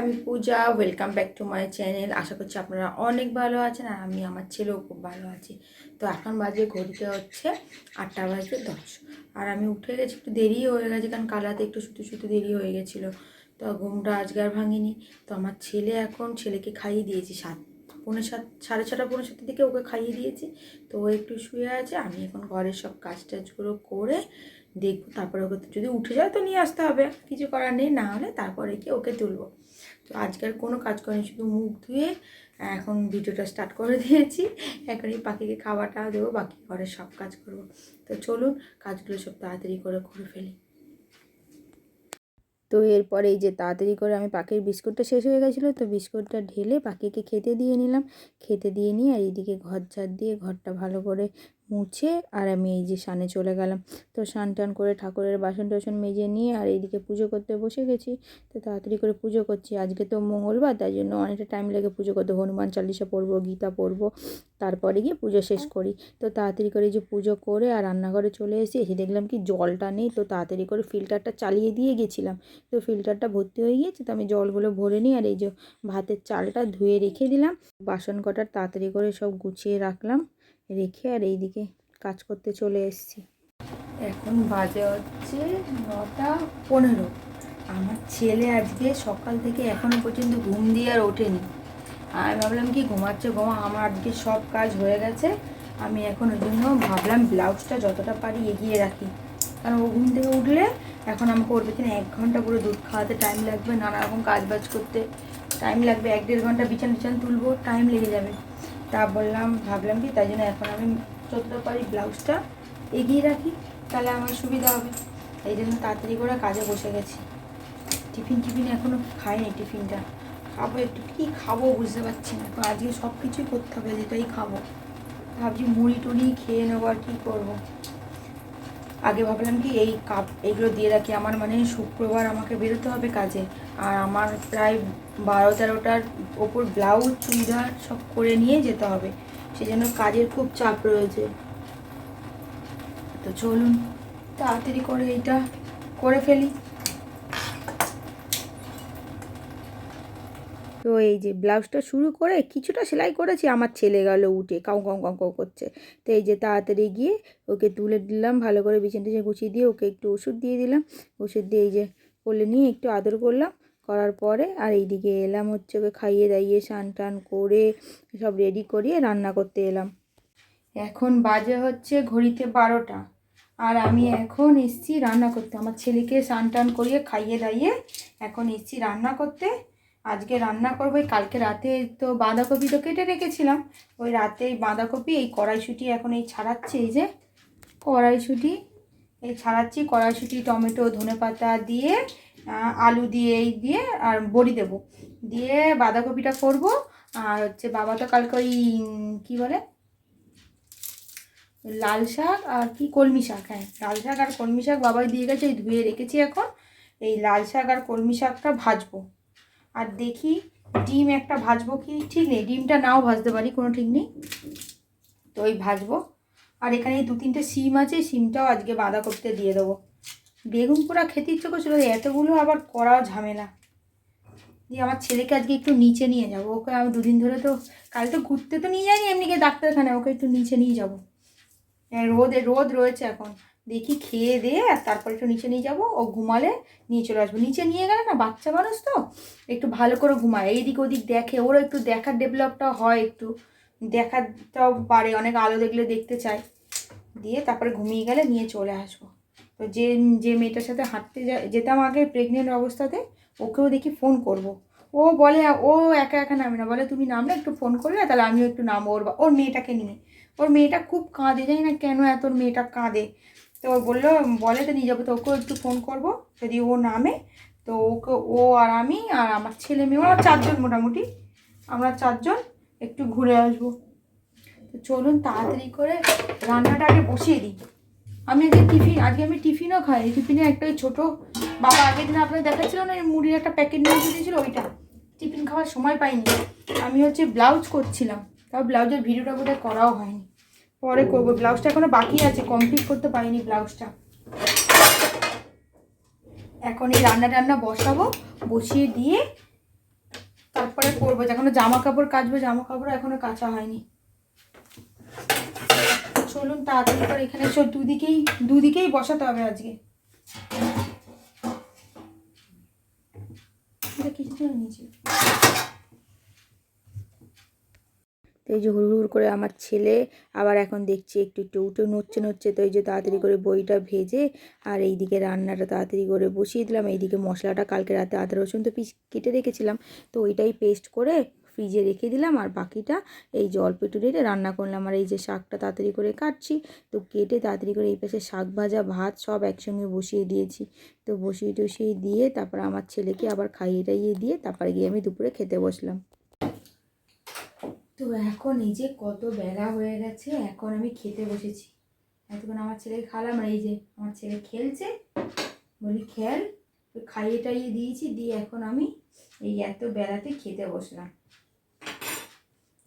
আমি Puja welcome back to my channel আশা করছি আপনারা অনেক ভালো আছেন আর আমি আমার ছেলেও খুব ভালো আছি। তো এখন বাজে ঘড়িতে হচ্ছে আটটা বাজে দশ। আর আমি উঠে গেছি, একটু দেরি হয়ে গেছে কারণ কাল রাতে একটু শুতে শুতে দেরি হয়ে গেছিল। তো ঘুমটা আজকে আর ভাঙিনি। তো আমার ছেলে এখন ছেলেকে খাইয়ে দিয়েছি সাত, পৌনে সাত, সাড়ে ছটা, পৌনে সাতটার দিকে ওকে খাইয়ে দিয়েছি। তো ও একটু শুয়ে আছে, আমি এখন ঘরের সব কাজ টাজগুলো করে দেখব তারপরে ওকে যদি উঠে যায় তো নিয়ে আসতে হবে, কিছু করার নেই, না হলে তারপরে গিয়ে ওকে তুলবো। তো আজকের কোনো কাজ করিনি, শুধু মুখ ধুয়ে এখন ভিডিওটা স্টার্ট করে দিয়েছি। এখন এই পাখিকে খাওয়াটা দেবো, বাকি ঘরের সব কাজ করব। তো চলুন, কাজগুলো সব তাড়াতাড়ি করে করে ফেলি। তো এরপরে এই যে তাড়াতাড়ি করে আমি পাখির বিস্কুটটা শেষ হয়ে গেছিল, তো বিস্কুটটা ঢেলে পাখিকে খেতে দিয়ে নিলাম। খেতে দিয়ে নিয়ে আর এইদিকে ঘর ঝাড় দিয়ে ঘরটা ভালো করে মুছে আর আমি এই যে সানে চলে গেলাম। তো স্নান টান করে ঠাকুরের বাসন টাসন মেজে নিয়ে আর এইদিকে পুজো করতে বসে গেছি। তো তাড়াতাড়ি করে পুজো করছি। আজকে তো মঙ্গলবার তাই জন্য অনেকটা টাইম লেগে পুজো করতে। হনুমান চালিশা পড়ব গীতা পড়ব তারপরে গিয়ে পুজো শেষ করি। তো তাড়াতাড়ি করে যে পুজো করে আর রান্নাঘরে চলে এসে এসে দেখলাম কি জলটা নেই। তো তাড়াতাড়ি করে ফিল্টারটা চালিয়ে দিয়ে গেছিলাম। তো ফিল্টারটা ভর্তি হয়ে গিয়েছে। তো আমি জলগুলো ভরে নিই আর এই যে ভাতের চালটা ধুয়ে রেখে দিলাম। বাসন কটার তাড়াতাড়ি করে সব গুছিয়ে রাখলাম। রেখে আর এইদিকে কাজ করতে চলে এসেছি। এখন বাজে হচ্ছে নটা পনেরো। আমার ছেলে আজকে সকাল থেকে এখনও পর্যন্ত ঘুম দিয়ে আর ওঠেনি। আমি ভাবলাম কি ঘুমাচ্ছে, ঘুমা। আমার আজকে সব কাজ হয়ে গেছে। আমি এখন ওই জন্য ভাবলাম ব্লাউজটা যতটা পারি এগিয়ে রাখি। কারণ ও ঘুম থেকে উঠলে এখন আমাকে ওর পেছনে এক ঘণ্টা করে দুধ খাওয়াতে টাইম লাগবে, নানা রকম কাজ বাজ করতে। টাইম লাগবে। এক দেড় ঘণ্টা বিছান বিছান তুলবো টাইম লেগে যাবে। তা বললাম, ভাবলাম কি, তাই জন্য এখন আমি যতটা পারি ব্লাউজটা। এগিয়ে রাখি, তাহলে আমার সুবিধা হবে। এই জন্য তাড়াতাড়ি করে কাজে বসে গেছি। টিফিন টিফিন এখনও খাইনি টিফিনটা। খাব একটু, কী খাব বুঝতে পারছি না। আজকে সব কিছুই করতে হবে, যেটাই খাব। ভাবছি মুড়ি টুড়ি খেয়ে নেব আর কী করব। আগে ভাবলাম কি এই কাপ এগুলো দিয়ে রাখি, আমার মানে শুক্রবার আমাকে বেরোতে হবে কাজে। আর আমার প্রায় বারো তেরোটার ওপর ব্লাউজ, চুড়িদার সব করে নিয়ে যেতে হবে। সেই জন্য কাজের খুব চাপ রয়েছে। তো চলুন, তাড়াতাড়ি করে এইটা করে ফেলি। তো এই যে ব্লাউজটা শুরু করে কিছুটা সেলাই করেছি, আমার ছেলে গেল উঠে কাউ কাউ কাউ কাউ করছে। তো এই যে তাড়াতাড়ি গিয়ে ওকে তুলে দিলাম, ভালো করে বিছান টিছান গুছিয়ে দিয়ে ওকে একটু ওষুধ দিয়ে দিলাম। ওষুধ দিয়ে এই যে কোলে নিয়ে একটু আদর করলাম, করার পরে আর এইদিকে এলাম হচ্ছে ওকে খাইয়ে দাইয়ে, স্নান টান করে সব রেডি করিয়ে রান্না করতে এলাম। এখন বাজে হচ্ছে ঘড়িতে বারোটা, আর আমি এখন এসছি রান্না করতে। আমার ছেলেকে স্নান টান করিয়ে খাইয়ে দাইয়ে এখন এসছি রান্না করতে। আজকে রান্না করব কালকে রাতে তো বাঁধাকপি তো কেটে রেখেছিলাম। ওই রাতে এই বাঁধাকপি, এই কড়াইশুঁটি এখন এই ছাড়াচ্ছি, এই যে কড়াইশুঁটি, এই ছাড়াচ্ছি, কড়াইশুঁটি, টমেটো ধনে পাতা দিয়ে আলু দিয়ে, এই দিয়ে, আর বড়ি দেব। দিয়ে বাঁধাকপিটা করব, আর হচ্ছে বাবা তো কালকে ওই, কী বলে? লাল শাক আর কি, কলমি শাক হ্যাঁ লাল শাক আর কলমি শাক বাবাই দিয়ে গেছে, এই ধুয়ে রেখেছি এখন। এই লাল শাক আর কলমি শাকটা ভাজবো। আর দেখি ডিম একটা ভাজবো কি? ঠিক নেই, ডিমটা নাও ভাজতে পারি, কোনো ঠিক নেই। তো ওই ভাজবো। আর এখানে দু তিনটে সিম আছে সিমটাও আজকে বাঁধা করতে দিয়ে দেবো। বেগুন পোড়া খেতে ইচ্ছে করছিল এতগুলো আবার করাও ঝামেলা। দিয়ে আমার ছেলেকে আজকে একটু নিচে নিয়ে যাব। ওকে আমি দুদিন ধরে তো, কাল তো ঘুরতে তো নিয়ে যাইনি, এমনি গিয়ে ডাক্তারখানায়, ওকে একটু নিচে নিয়ে যাব। হ্যাঁ রোদে, রোদ রয়েছে এখন। দেখি খেয়ে দিয়ে আর তারপর একটু নিচে নিয়ে যাব। ও ঘুমালে নিয়ে চলে আসব। নিচে নিয়ে গেলে না বাচ্চা মানুষ তো একটু ভালো করে ঘুমায়। এইদিক ওদিক দেখে, ওরও একটু দেখার ডেভেলপটা হয় একটু। দেখাটাও পারে, অনেক আলো দেখলে দেখতে চায়। দিয়ে তারপরে ঘুমিয়ে গেলে নিয়ে চলে আসব। তো যে যে মেয়েটার সাথে হাঁটতে যেতাম আগে প্রেগনেন্ট অবস্থাতে, ওকেও দেখি ফোন করব। ও বলে, ও একা একা নামে না। বলে, তুমি নামলে একটু ফোন করলে তাহলে আমিও একটু নামবো ওর ওর মেয়েটাকে নিয়ে। ওর মেয়েটা খুব কাঁদে, জানি না কেন এত মেয়েটা কাঁদে। তো বলল বলে তো নিয়ে যাব। তো ওকেও একটু ফোন করব, যদি ও নামে। তো ওকে, ও আর আমি আর আমার ছেলে মেয়ে, ওরা চারজন মোটামুটি। আমরা চারজন একটু ঘুরে আসব। তো চলুন তাড়াতাড়ি করে রান্নাটা আগে বসিয়ে দিই। আমি আজকে টিফিন, আজকে আমি টিফিনও খাই টিফিনে একটা ওই ছোটো বাবা আগের দিন আপনাদের দেখাচ্ছিল না মুড়ির একটা প্যাকেট নিয়ে এসে দিয়েছিল ওইটা। টিফিন খাওয়ার সময় পাইনি। আমি হচ্ছে ব্লাউজ করছিলাম। তাও ব্লাউজের ভিডিওটা বোধহয় করাও হয়নি। পরে করব। ব্লাউজটা এখনও বাকি আছে কমপ্লিট করতে পারিনি ব্লাউজটা। এখন এই রান্না টান্না বসাবো, বসিয়ে দিয়ে তারপরে করব। এখনও জামা কাপড় কাচবো জামা কাপড় এখনও কাচা হয়নি। চলুন তাড়াতাড়ি করে এখানে সব দুদিকেই দুদিকেই বসাতে হবে আজকে। এটা কিছু জন্য নিয়েছি তো এই যে হুড় করে আমার ছেলে আবার এখন দেখছি একটু একটু, উঠে নড়ছে নড়ছে। তো এই যে তাড়াতাড়ি করে বইটা ভেজে আর এইদিকে রান্নাটা তাড়াতাড়ি করে বসিয়ে দিলাম। এইদিকে মশলাটা কালকে রাতে আদা, রসুন তো পিস কেটে রেখেছিলাম। তো ওইটাই পেস্ট করে ফ্রিজে রেখে দিলাম আর বাকিটা এই জল একটু রান্না করলাম। আর এই যে শাকটা তাড়াতাড়ি করে কাটছি, তো কেটে তাড়াতাড়ি করে এই পাশে শাক ভাজা, ভাত সব একসঙ্গে বসিয়ে দিয়েছি। তো বসিয়ে টসিয়ে দিয়ে তারপর আমার ছেলেকে আবার খাইয়ে টাইয়ে দিয়ে তারপরে গিয়ে আমি দুপুরে খেতে বসলাম। তো এখন এই যে কত বেলা হয়ে গেছে, এখন আমি খেতে বসেছি। এতক্ষণ আমার ছেলেকে খালাম এই যে আমার ছেলে খেলছে, বলি খেল খাইয়ে টাইয়ে দিয়েছি, দিয়ে এখন আমি এই এত বেলাতে খেতে বসলাম।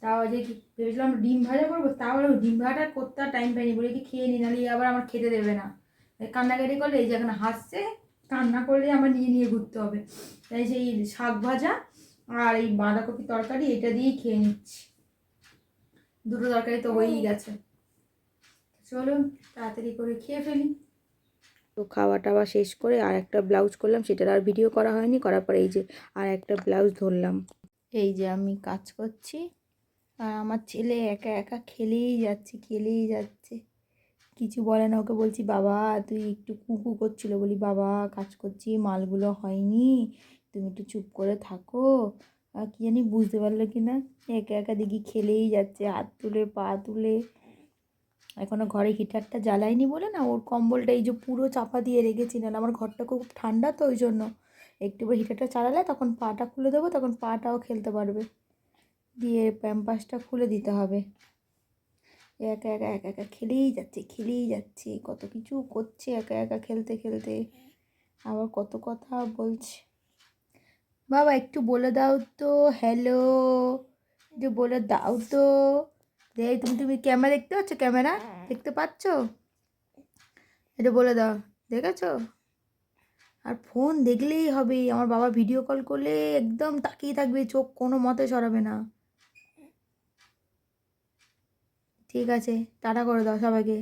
তাও যে ভেবেছিলাম ডিম ভাজা করব, তাও ডিম ভাজাটা করতে টাইম পাইনি। বলে কি খেয়ে নি, নাহলে আবার আমার খেতে দেবে না। কান্নাকাটি করলে এই যে এখন হাসছে, কান্না করলে আমার নিয়ে নিয়ে ঘুরতে হবে। তাই সেই শাক ভাজা আর এই বাঁধাকপি তরকারি, এটা দিয়েই খেয়ে নিচ্ছি। দুটো তরকারি তো হয়েই গেছে। চলুন তাড়াতাড়ি করে খেয়ে ফেলি। তো খাওয়া টাওয়া শেষ করে আর একটা ব্লাউজ করলাম সেটার আর ভিডিও করা হয়নি করার পরে এই যে আর একটা ব্লাউজ ধরলাম। এই যে আমি কাজ করছি আর আমার ছেলে একা একা খেলেই যাচ্ছে খেলেই যাচ্ছে। কিছু বলে না ওকে বলছি বাবা তুই একটু কুকু করছিল। বলি বাবা কাজ করছি মালগুলো হয়নি তুমি একটু চুপ করে থাকো। কি জানি বুঝতে পারল কি না একা একা দেখি খেলেই যাচ্ছে, হাত তুলে, পা তুলে। এখনও ঘরে হিটারটা জ্বালায়নি বলে না, ওর কম্বলটা এই যে পুরো চাপা দিয়ে রেখেছি না আমার ঘরটা খুব ঠান্ডা তো ওই জন্য। একটু করে হিটারটা চালালে তখন পাটা খুলে দেবো, তখন পাটাও খেলতে পারবে। দিয়ে প্যাম্পাসটা খুলে দিতে হবে। একা একা একা একা খেলেই যাচ্ছে খেলেই যাচ্ছে। কত কিছু করছে একা একা খেলতে খেলতে। আবার কত কথা বলছে। বাবা একটু বলে দাও তো। হ্যালো একটু বলে দাও তো। দেখ তুমি তুমি ক্যামেরা দেখতে পাচ্ছ? ক্যামেরা? দেখতে পাচ্ছ? এটা বলে দাও। দেখেছ? আর ফোন দেখলেই হবে। আমার বাবা ভিডিও কল করলে একদম তাকিয়ে থাকবে চোখ কোনো মতে সরাবে না। ঠিক আছে টাটা করে দাও সবাইকে।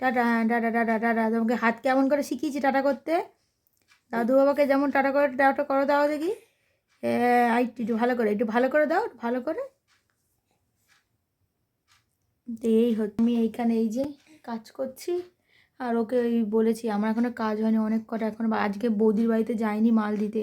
Tata tata tata tata. তোমাকে হাত কেমন করে শিখিয়েছি টাটা করতে? দাদু বাবাকে যেমন টাটা করে টাটা করে দাও দেখি। একটু একটু ভালো করে একটু ভালো করে দাও ভালো করে। তো এই হচ্ছে আমি এইখানে এই যে কাজ করছি আর ওকে ওই বলেছি আমার এখনও কাজ হয়নি অনেক কটা এখন আজকে বৌদির বাড়িতে যাইনি মাল দিতে।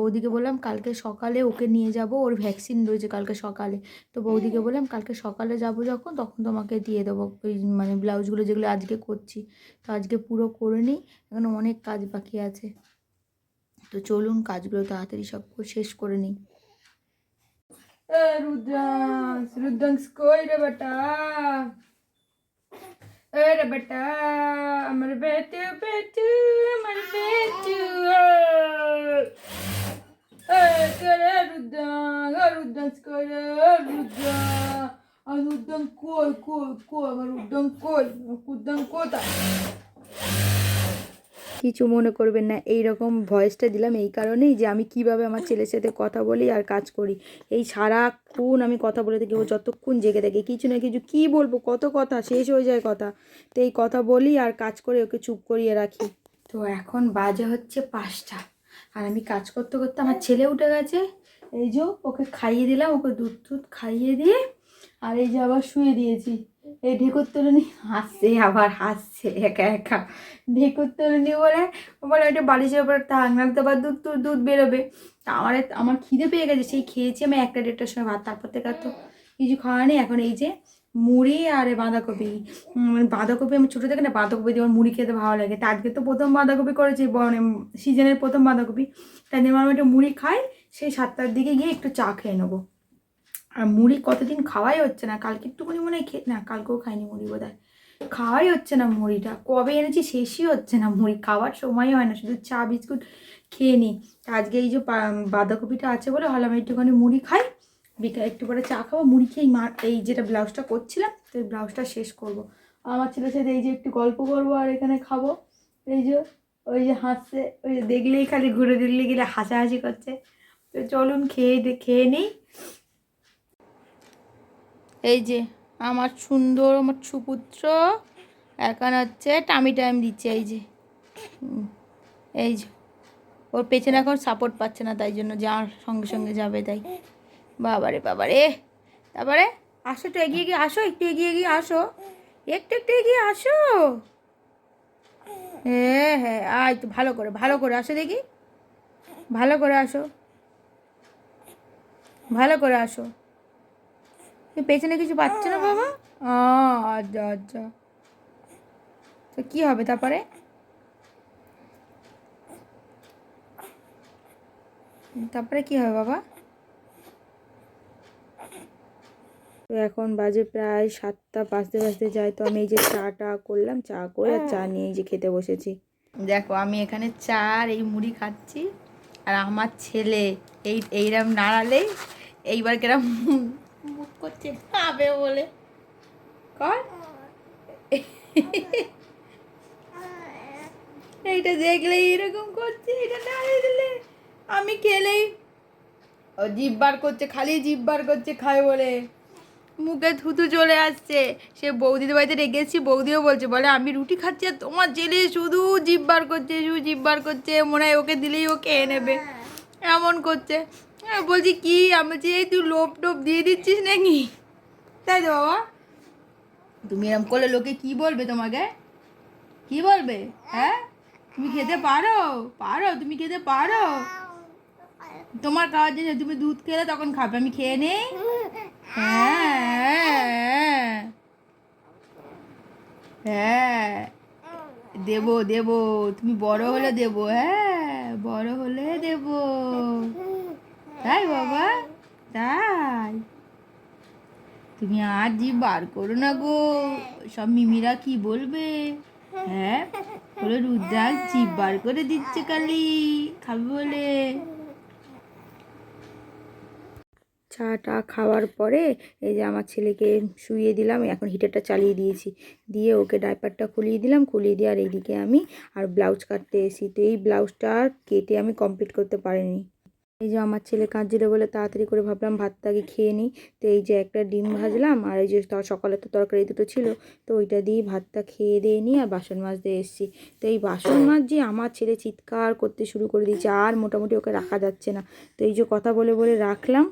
বৌদিকে বললাম কালকে সকালে ওকে নিয়ে যাব ওর ভ্যাকসিন রয়েছে কালকে সকালে। তো বৌদিকে বললাম কালকে সকালে যাব যখন তখন তোমাকে দিয়ে দেবো ওই মানে ব্লাউজগুলো যেগুলো আজকে করছি। তো আজকে পুরো করে নিই এখন অনেক কাজ বাকি আছে। তো চলুন কাজগুলো তাড়াতাড়ি সব শেষ করে নিই। রুদ্রাংশ রুদ্রাংশ কই রে বেটা? রে বেটা, আমার বেটু বেটু আমার বেটু করে রুদ্রাং রুদ্রাংশ করে রুদ্রাং আর রুদ্রাং কই কই কই, আমার রুদ্রাং কই? রুদ্রাং কোথায়? কিছু মনে করবেন না। এই রকম ভয়েসটা দিলাম এই কারণেই যে আমি কীভাবে আমার ছেলের সাথে কথা বলি আর কাজ করি। এই সারাক্ষণ আমি কথা বলে থাকি, ও যতক্ষণ জেগে থাকে। কিছু না কিছু কী বলব, কত কথা, শেষ হয়ে যায় কথা। তো এই কথা বলি আর কাজ করে ওকে চুপ করিয়ে রাখি। তো এখন বাজে হচ্ছে পাঁচটা। আর আমি কাজ করতে করতে আমার ছেলে উঠে গেছে। এই যে ওকে খাইয়ে দিলাম, ওকে দুধ টুধ খাইয়ে দিয়ে আর এই যে আবার শুয়ে দিয়েছি। এই ঢেকুর তরুণী হাসছে, আবার হাসছে, একা একা। ঢেকুর তরুণী বলে বলে, ওইটা বালিশের উপর থাক নাহলে তো আবার দুধ দুধ বেরোবে। তা আমার আমার খিদে পেয়ে গেছে, সেই খেয়েছি আমি একটা দেড়টার সময় ভাত। তারপর থেকে তো কিছু খাওয়া নেই। এখন এই যে মুড়ি আর বাঁধাকপি। মানে বাঁধাকপি আমি ছোটো থেকে না, বাঁধাকপি দিয়ে আমার মুড়ি খেতে ভালো লাগে। তা আজকে তো প্রথম বাঁধাকপি করেছি মানে সিজনের প্রথম বাঁধাকপি। তাই জন্য আমি একটা মুড়ি খাই, সেই সাতটার দিকে গিয়ে একটু চা খেয়ে নেব। আর মুড়ি কতদিন খাওয়াই হচ্ছে না? কালকে একটুখানি মনে হয় না, কালকেও খাইনি মুড়ি বোধ হয় খাওয়াই হচ্ছে না মুড়িটা। কবে এনেছি শেষই হচ্ছে না মুড়ি। খাওয়ার সময় হয় না, শুধু চা, বিস্কুট খেয়ে নিই। আজকে এই যে বাঁধাকপিটা আছে বলে ভাবলাম একটুখানি মুড়ি খাই। বিকাল একটু পরে চা খাব, মুড়ি খেয়ে মা, এই যেটা ব্লাউজটা করছিলাম, তো এই ব্লাউজটা শেষ করব। আমার ছেলের সাথে এই যে একটু গল্প করব আর এখানে খাব। এই যে, ওই যে হাসছে, ওই যে দেখলেই খালি ঘুরে দিল্লি গেলে হাসাহাসি করছে। তো চলুন খেয়ে খেয়ে নিই। এই যে, আমার সুন্দর, আমার সুপুত্র। এখন হচ্ছে টামি টাইম দিচ্ছে, এই যে। এই যে। ওর পেছনে এখন সাপোর্ট পাচ্ছে না, তাই জন্য যার সঙ্গে সঙ্গে যাবে, তাই। বাবারে বাবারে। তারপরে আসো একটু এগিয়ে গিয়ে আসো, একটু এগিয়ে গিয়ে আসো। একটু একটু এগিয়ে আসো। হ্যাঁ হ্যাঁ আয় তো, ভালো করে ভালো করে আসো দেখি। ভালো করে আসো। ভালো করে আসো। এ পেছনে কিছু পাচ্ছে না বাবা? আচ্ছা আচ্ছা। তো কী হবে তারপরে? তারপরে কি হবে বাবা? তো এখন বাজে প্রায় সাতটা, বাজতে বাজতে যায়। তো আমি এই যে চা টা করলাম, চা করে আর চা নিয়ে এই যে খেতে বসেছি। দেখো, আমি এখানে চা আর এই মুড়ি খাচ্ছি। আর আমার ছেলে, এই এইরকম নাড়ালেই এইবার কেরম মুখ করছে, খাবে বলে। কর। এইটা দেখলে এরকম করছে, এটা নাড়িয়ে দিলে আমি খেলেই। ও জিভ বার করছে, খালি জিভ বার করছে খায় বলে। মুখে থুতু চলে আসছে। সে বৌদিদের বাড়িতে রেখেছি বৌদিও বলছে, বলে, আমি রুটি খাচ্ছি আর তোমার জেলে শুধু জিভ বার করছে, শুধু জিভ বার করছে, মনে হয় ওকে দিলেই ও খেয়ে নেবে। এমন করছে। বলছি কি আমি বলছি এই তুই লোপ টোপ দিয়ে দিচ্ছিস নাকি? তাই তো বাবা। তুমি এরকম করলে লোকে কি বলবে তোমাকে? কি বলবে? হ্যাঁ? তুমি খেতে পারো? পারো? তুমি খেতে পারো? তোমার খাওয়ার জন্য তুমি দুধ খেলে তখন খাবে, আমি খেয়ে নেই? হ্যাঁ। হ্যাঁ। দেবো দেবো, তুমি বড় হলে দেবো হ্যাঁ বড় হলে দেবো। তাই বাবা? তাই। তুমি আর জি বার করো না গো। সব মিমিরা কি বলবে? হ্যাঁ? বলে রুদ্রাক জিভ বার করে দিচ্ছে কালি। খাবে বলে। চাটা খাওয়ার পরে এই যে আমার ছেলেকে শুইয়ে দিলাম, এখন হিটারটা চালিয়ে দিয়েছি। দিয়ে ওকে ডাইপারটা খুলিয়ে দিলাম, খুলিয়ে দিয়ে আর এইদিকে আমি আর ব্লাউজ কাটতে এসি তো এই ব্লাউজটা কেটে আমি কমপ্লিট করতে পারিনি। এই যে আমার ছেলে কাঁদছিল বলে তাড়াতাড়ি করে ভাবলাম ভাতটা আগে খেয়ে নিই। তো এই যে একটা ডিম ভাজলাম, আর এই যে সকালে তো তরকারি দুটো ছিল, তো ওইটা দিয়ে ভাতটা খেয়ে দিয়ে নিয়ে আর বাসন মাজতে এসেছি। তো এই বাসন মাছ যে আমার ছেলে চিৎকার করতে শুরু করে দিয়েছে, আর মোটামুটি ওকে রাখা যাচ্ছে না। তো এই যে কথা বলে বলে রাখলাম,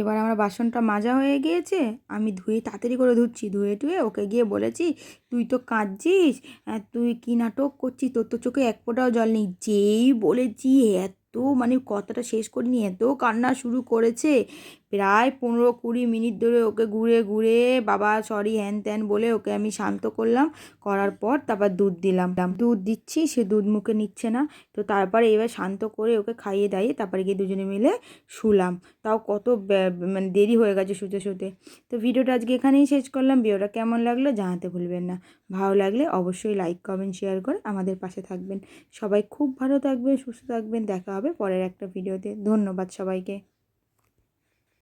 এবার আমার বাসনটা মাজা হয়ে গিয়েছে, আমি ধুয়ে তাড়াতাড়ি করে ধুচ্ছি, ধুয়ে টুয়ে ওকে গিয়ে বলেছি, তুই তো কাঁদছিস আর তুই কি নাটক করছিস? তোর তো চোখে এক ফোঁটাও জল নেই। যেই বলেছি, এত মানে কথাটা শেষ করিনি এত কান্না শুরু করেছে প্রায় পনেরো কুড়ি মিনিট ধরে ওকে ঘুরে ঘুরে, বাবা সরি হ্যান ত্যান বলে ওকে আমি শান্ত করলাম। করার পর তারপর দুধ দিলাম। দুধ দিচ্ছি, সে দুধ মুখে নিচ্ছে না। তো তারপরে এবার শান্ত করে ওকে খাইয়ে দাইয়ে তারপরে গিয়ে দুজনে মিলে শুলাম। তাও কত মানে দেরি হয়ে গেছে শুতে শুতে। তো ভিডিওটা আজকে এখানেই শেষ করলাম। ভিডিওটা কেমন লাগল জানাতে ভুলবেন না। ভালো লাগলে অবশ্যই লাইক কমেন্ট শেয়ার করে আমাদের পাশে থাকবেন। সবাই খুব ভালো থাকবেন, সুস্থ থাকবেন। দেখা হবে পরের একটা ভিডিওতে। ধন্যবাদ সবাইকে।